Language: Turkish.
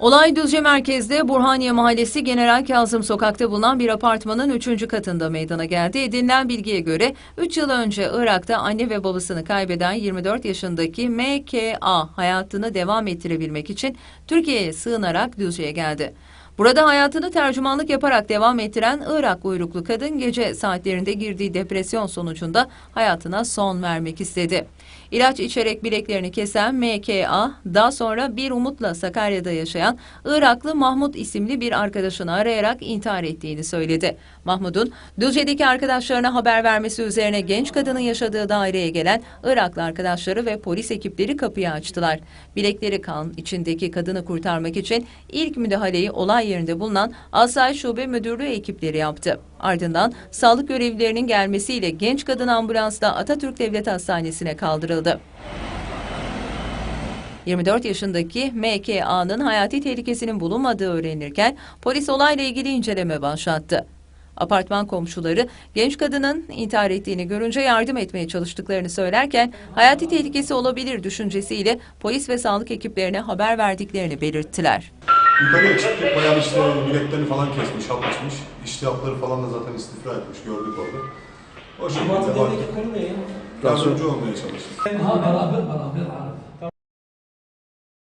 Olay Düzce merkezde Burhaniye Mahallesi General Kazım Sokak'ta bulunan bir apartmanın 3. katında meydana geldi. Edinilen bilgiye göre 3 yıl önce Irak'ta anne ve babasını kaybeden 24 yaşındaki MKA hayatını devam ettirebilmek için Türkiye'ye sığınarak Düzce'ye geldi. Burada hayatını tercümanlık yaparak devam ettiren Irak uyruklu kadın gece saatlerinde girdiği depresyon sonucunda hayatına son vermek istedi. İlaç içerek bileklerini kesen MKA, daha sonra bir umutla Sakarya'da yaşayan Iraklı Mahmut isimli bir arkadaşını arayarak intihar ettiğini söyledi. Mahmut'un Düzce'deki arkadaşlarına haber vermesi üzerine genç kadının yaşadığı daireye gelen Iraklı arkadaşları ve polis ekipleri kapıyı açtılar. Bilekleri kan içindeki kadını kurtarmak için ilk müdahaleyi olay yerinde bulunan Asayiş Şube Müdürlüğü ekipleri yaptı. Ardından sağlık görevlilerinin gelmesiyle genç kadın ambulansla Atatürk Devlet Hastanesi'ne kaldırıldı. 24 yaşındaki MKA'nın hayati tehlikesinin bulunmadığı öğrenilirken polis olayla ilgili inceleme başlattı. Apartman komşuları genç kadının intihar ettiğini görünce yardım etmeye çalıştıklarını söylerken hayati tehlikesi olabilir düşüncesiyle polis ve sağlık ekiplerine haber verdiklerini belirttiler. Yukarıya çıktık, bayağı işte bileklerini falan kesmiş, hap içmiş. İştihapları falan da zaten istifra etmiş, gördük orada. O şekilde bak, yardımcı olmaya çalıştık. Ha beraber beraber.